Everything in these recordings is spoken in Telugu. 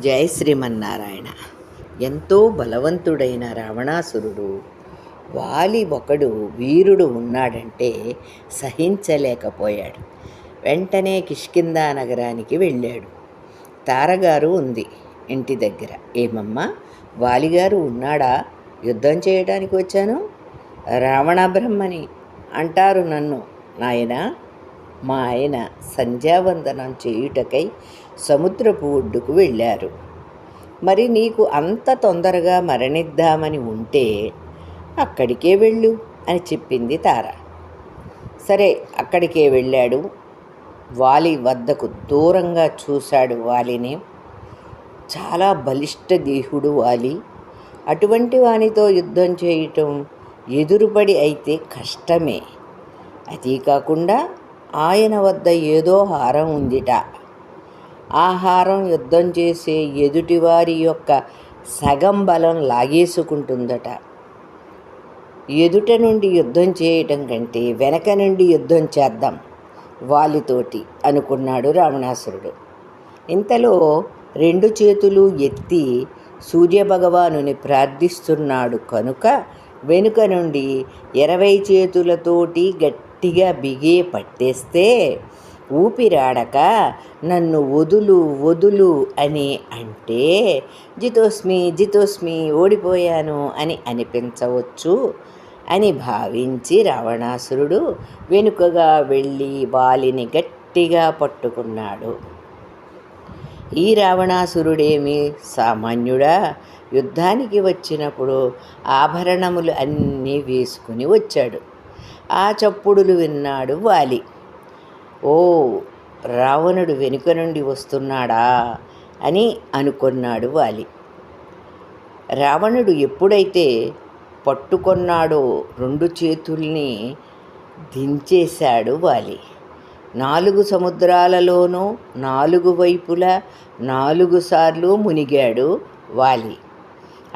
జయ శ్రీమన్నారాయణ. ఎంతో బలవంతుడైన రావణాసురుడు వాలి ఒకడు వీరుడు ఉన్నాడంటే సహించలేకపోయాడు. వెంటనే కిష్కిందా నగరానికి వెళ్ళాడు. తారగారు ఉంది ఇంటి దగ్గర. ఏమమ్మా వాలిగారు ఉన్నాడా? యుద్ధం చేయడానికి వచ్చాను? రావణ బ్రహ్మని అంటారు నన్ను నాయనా? మా ఆయన సంధ్యావందనం చేయుటకై సముద్రపు ఒడ్డుకు వెళ్ళారు. మరి నీకు అంత తొందరగా మరణిద్దామని ఉంటే అక్కడికే వెళ్ళు అని చెప్పింది తార. సరే అక్కడికే వెళ్ళాడు. వాలి వద్దకు దూరంగా చూశాడు వాలిని. చాలా బలిష్ట దేహుడు వాలి. అటువంటి వానితో యుద్ధం చేయటం ఎదురుపడి అయితే కష్టమే. అదీ కాకుండా ఆయన వద్ద ఏదో హారం ఉందిట. ఆ హారం యుద్ధం చేసే ఎదుటివారి యొక్క సగం బలం లాగేసుకుంటుందట. ఎదుట నుండి యుద్ధం చేయటం కంటే వెనక నుండి యుద్ధం చేద్దాం వాలితోటి అనుకున్నాడు రావణాసురుడు. ఇంతలో రెండు చేతులు ఎత్తి సూర్యభగవానుని ప్రార్థిస్తున్నాడు కనుక వెనుక నుండి ఇరవై చేతులతోటి గట్టిగా బిగి పట్టేస్తే ఊపిరాడక నన్ను వదులు వదులు అని అంటే జితోస్మి జితోస్మి ఓడిపోయాను అని అనిపించవచ్చు అని భావించి రావణాసురుడు వెనుకగా వెళ్ళి వాలిని గట్టిగా పట్టుకున్నాడు. ఈ రావణాసురుడేమి సామాన్యుడా? యుద్ధానికి వచ్చినప్పుడు ఆభరణములు అన్నీ వేసుకుని వచ్చాడు. ఆ చప్పుడులు విన్నాడు వాలి. ఓ రావణుడు వెనుక నుండి వస్తున్నాడా అని అనుకున్నాడు వాలి. రావణుడు ఎప్పుడైతే పట్టుకొన్నాడో రెండు చేతుల్ని దించేశాడు వాలి. నాలుగు సముద్రాలలోనూ నాలుగు వైపులా నాలుగు సార్లు మునిగాడు వాలి.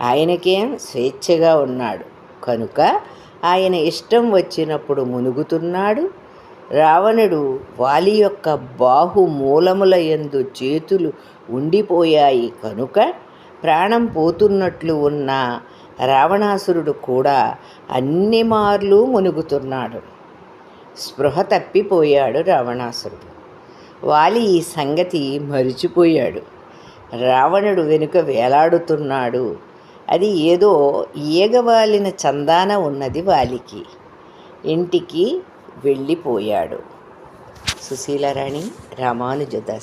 ఆయనకేం స్వేచ్ఛగా ఉన్నాడు. కనుక ఆయన ఇష్టం వచ్చినప్పుడు మునుగుతున్నాడు. రావణుడు వాలి యొక్క బాహు మూలముల ఎందు చేతులు ఉండిపోయాయి. కనుక ప్రాణం పోతున్నట్లు ఉన్న రావణాసురుడు కూడా అన్ని మార్లు మునుగుతున్నాడు. స్పృహ తప్పిపోయాడు రావణాసురుడు. వాలి ఈ సంగతి మరిచిపోయాడు. రావణుడు వెనుక వేలాడుతున్నాడు. అది ఏదో ఈగవాలిన చందాన ఉన్నది వాలికి. ఇంటికి వెళ్ళిపోయాడు. సుశీలరాణి రామానుజదాస్